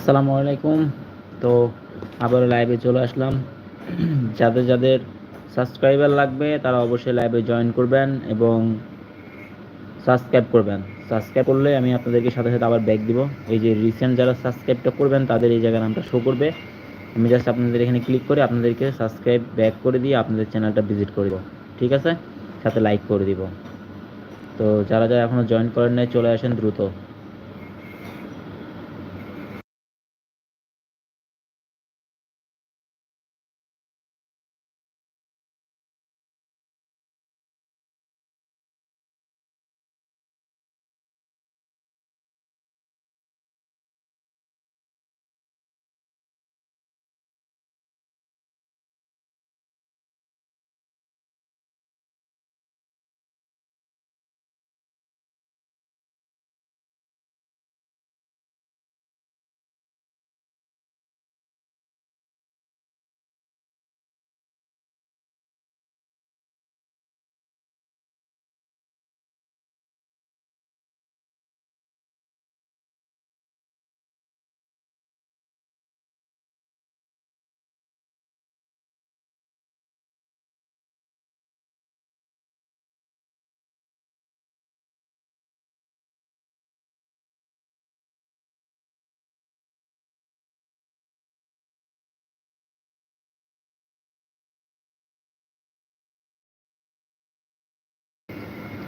আসসালামু আলাইকুম। তো আবার লাইভে চলে আসলাম। যাদের যাদের সাবস্ক্রাইবার লাগবে, তারা অবশ্যই লাইভে জয়েন করবেন এবং সাবস্ক্রাইব করবেন। সাবস্ক্রাইব করলে আমি আপনাদেরকে সাথে সাথে আবার ব্যাক দিব। এই যে রিসেন্ট যারা সাবস্ক্রাইবটা করবেন, তাদের এই জায়গার নামটা শো করবে। আমি জাস্ট আপনাদের এখানে ক্লিক করে আপনাদেরকে সাবস্ক্রাইব ব্যাক করে দিয়ে আপনাদের চ্যানেলটা ভিজিট করে ঠিক আছে? সাথে লাইক করে দিব। তো যারা যারা এখনও জয়েন করেন নাই, চলে আসেন দ্রুত।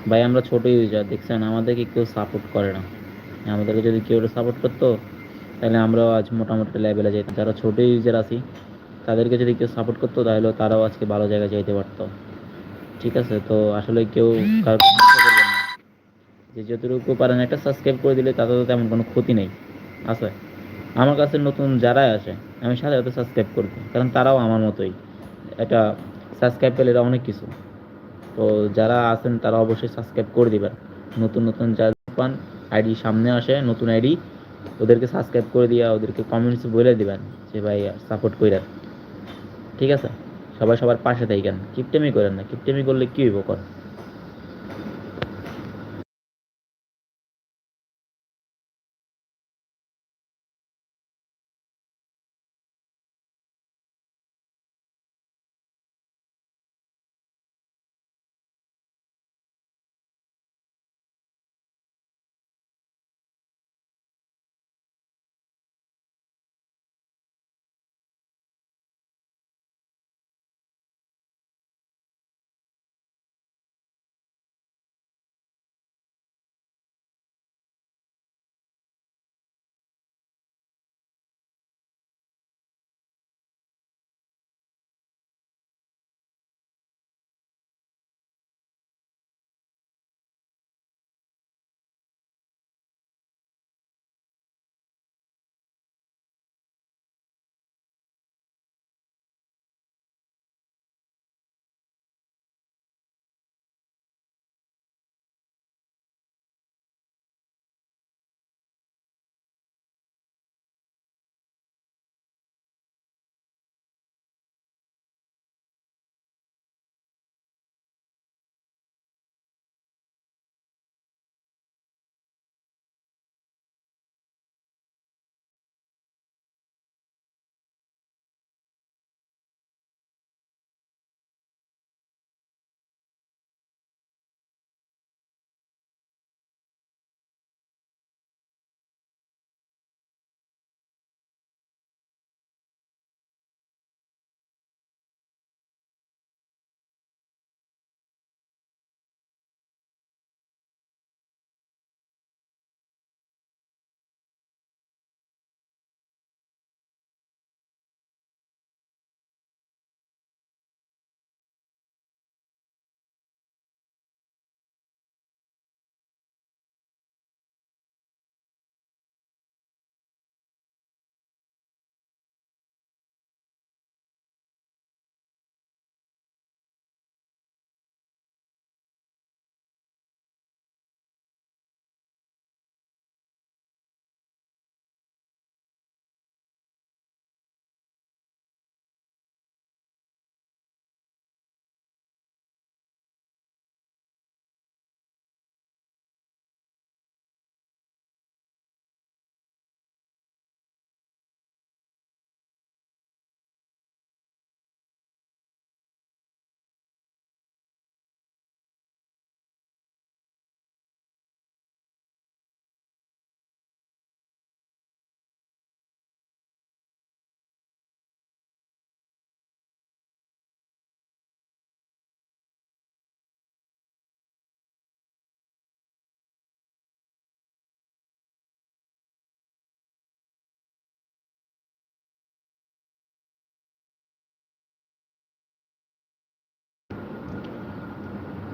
ভাই, আমরা ছোট ইউজার দেখছেন? আমাদেরকে কেউ সাপোর্ট করে না। আমাদেরকে যদি কেউ সাপোর্ট করতো, তাহলে আমরাও আজ মোটামুটি লেভেলে যেতাম যারা ছোট ইউজার আছি, তাদেরকে যদি কেউ সাপোর্ট করতো, তাহলে তারাও আজকে ভালো জায়গায় যাইতে পারতো। ঠিক আছে? তো আসলে কেউ যে যতটুকু পারেন একটা সাবস্ক্রাইব করে দিলে তাতে তো তেমন কোনো ক্ষতি নেই। আছে? আমার কাছে নতুন যারাই আসে, আমি সাথে সাবস্ক্রাইব করব। কারণ তারাও আমার মতোই। একটা সাবস্ক্রাইব পেলে এটা অনেক কিছু। তো যারা আছেন তারা অবশ্যই সাবস্ক্রাইব করে দিবেন। নতুন নতুন যারা পান আইডি সামনে আসে, নতুন আইডি ওদেরকে সাবস্ক্রাইব করে দিয়া ওদেরকে কমেন্টস বলে দিবেন যে ভাই সাপোর্ট করেন ঠিক আছে? সবাই সবার পাশে থাকেন। কিপটেমি করেন না। কিপটেমি করলে কি হইব কর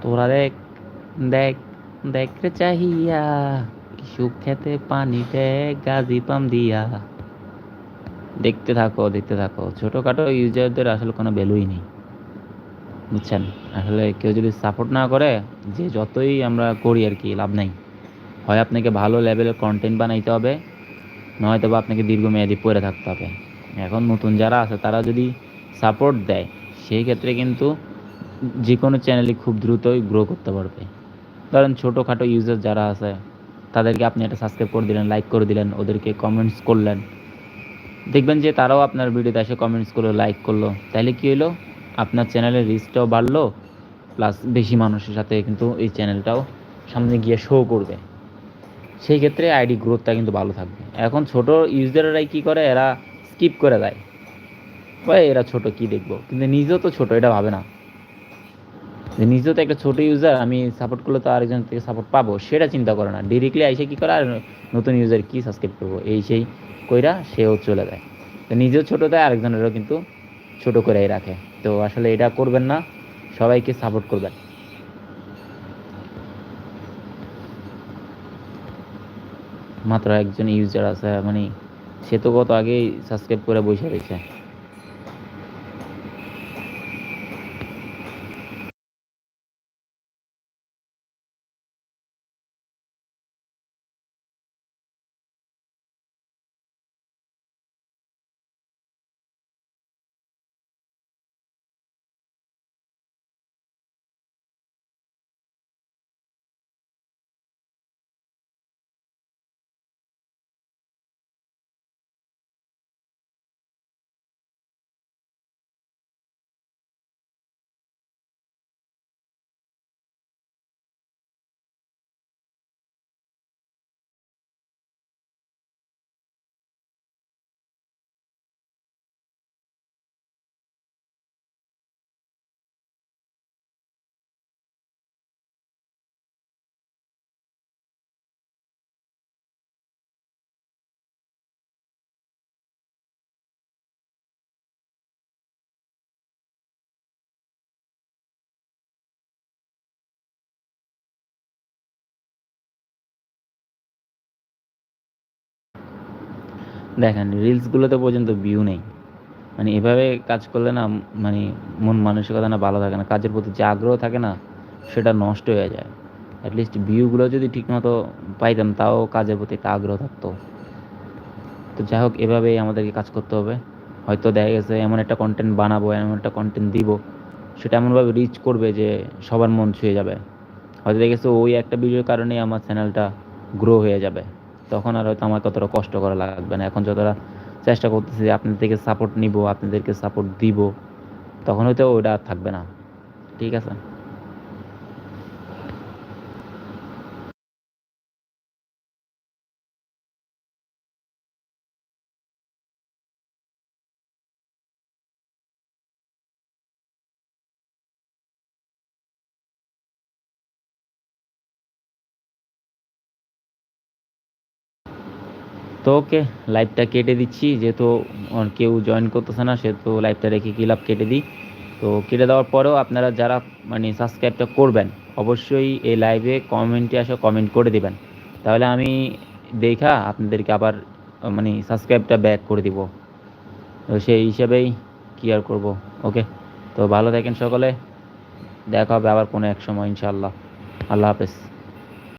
তোরা দেখ দেখ দেখ চাহিয়া সুখ খেতে পানি দেখ গাজি পাম দিয়া। দেখতে থাকো দেখতে থাকো, ছোটোখাটো ইউজারদের আসলে কোনো ভ্যালুই নেই। বুঝছেন? আসলে কেউ যদি সাপোর্ট না করে, যে যতই আমরা করি আর কি, লাভ নাই। হয় আপনাকে ভালো লেভেলের কন্টেন্ট বানাইতে হবে নয়তো বা আপনাকে দীর্ঘমেয়াদী পড়ে থাকতে হবে। এখন নতুন যারা আছে, তারা যদি সাপোর্ট দেয়, সেই ক্ষেত্রে কিন্তু যে কোনো চ্যানেলই খুব দ্রুতই গ্রো করতে পারবে। ধরেন ছোটোখাটো ইউজার যারা আছে, তাদেরকে আপনি একটা সাবস্ক্রাইব করে দিলেন লাইক করে দিলেন, ওদেরকে কমেন্টস করলেন। দেখবেন যে তারাও আপনার ভিডিওতে এসে কমেন্টস করল লাইক করল। তাহলে কী হলো আপনার চ্যানেলের রিচটাও বাড়লো প্লাস বেশি মানুষের সাথে কিন্তু এই চ্যানেলটাও সামনে গিয়ে শো করবে। সেই ক্ষেত্রে আইডি গ্রোথটা কিন্তু ভালো থাকবে। এখন ছোট ইউজাররাই কী করে? এরা স্কিপ করে দেয়। এরা ছোট কি দেখব? কিন্তু নিজেও তো ছোট, এটা ভাবে না। নিজেও তো একটা ছোট ইউজার আমি সাপোর্ট করলে তো আরেকজন থেকে সাপোর্ট পাবো, সেটা চিন্তা করে না। ডিরেক্টলি এসে কী করে? আর নতুন ইউজার কী সাবস্ক্রাইব করব? এই সেই কইরা সেও চলে যায়। তো নিজেও ছোটো দেয়, আরেকজনেরও কিন্তু ছোট করেই রাখে। তো আসলে এটা করবেন না, সবাইকে সাপোর্ট করবেন। মাত্র একজন ইউজার আছে মানে সে তো কত আগেই সাবস্ক্রাইব করে বসে রয়েছে। দেখেন রিলসগুলোতে পর্যন্ত ভিউ নেই। মানে এভাবে কাজ করলে না মানে মন মানসিকতা না ভালো থাকে না, কাজের প্রতি যে আগ্রহ থাকে না, সেটা নষ্ট হয়ে যায়। অ্যাটলিস্ট ভিউগুলো যদি ঠিকমতো পাইতাম, তাও কাজের প্রতি একটা আগ্রহ থাকতো। তো যাই হোক, এভাবেই আমাদেরকে কাজ করতে হবে। হয়তো দেখা গেছে, এমন একটা কন্টেন্ট বানাবো, এমন একটা কন্টেন্ট দিব, সেটা এমনভাবে রিচ করবে যে সবার মন ছুঁয়ে যাবে। হয়তো দেখেছে ওই একটা ভিডিওর কারণেই আমার চ্যানেলটা গ্রো হয়ে যাবে। তখন আর হয়তো আমার কতটা কষ্ট করা লাগবে না। এখন যতটা চেষ্টা করতেছি আপনাদের থেকে সাপোর্ট নিব, আপনাদেরকে সাপোর্ট দিব, তখন হয়তো ওটা আর থাকবে না। ঠিক আছে? তো ওকে লাইভটা কেটে দিচ্ছি। যেহেতু কেউ জয়েন করতেছে না, সেহেতু লাইভটা রেখে কি লাভ কেটে দিই? তো কেটে দেওয়ার পরেও আপনারা যারা মানে সাবস্ক্রাইবটা করবেন, অবশ্যই এই লাইভে কমেন্টে আসে কমেন্ট করে দিবেন। তাহলে আমি দেখা আপনাদেরকে আবার মানে সাবস্ক্রাইবটা ব্যাক করে দিব। তো সেই হিসেবেই কি আর করব? ওকে তো ভালো থাকেন সকলে। দেখা হবে আবার কোনো এক সময় ইনশাল্লাহ আল্লাহ হাফেজ।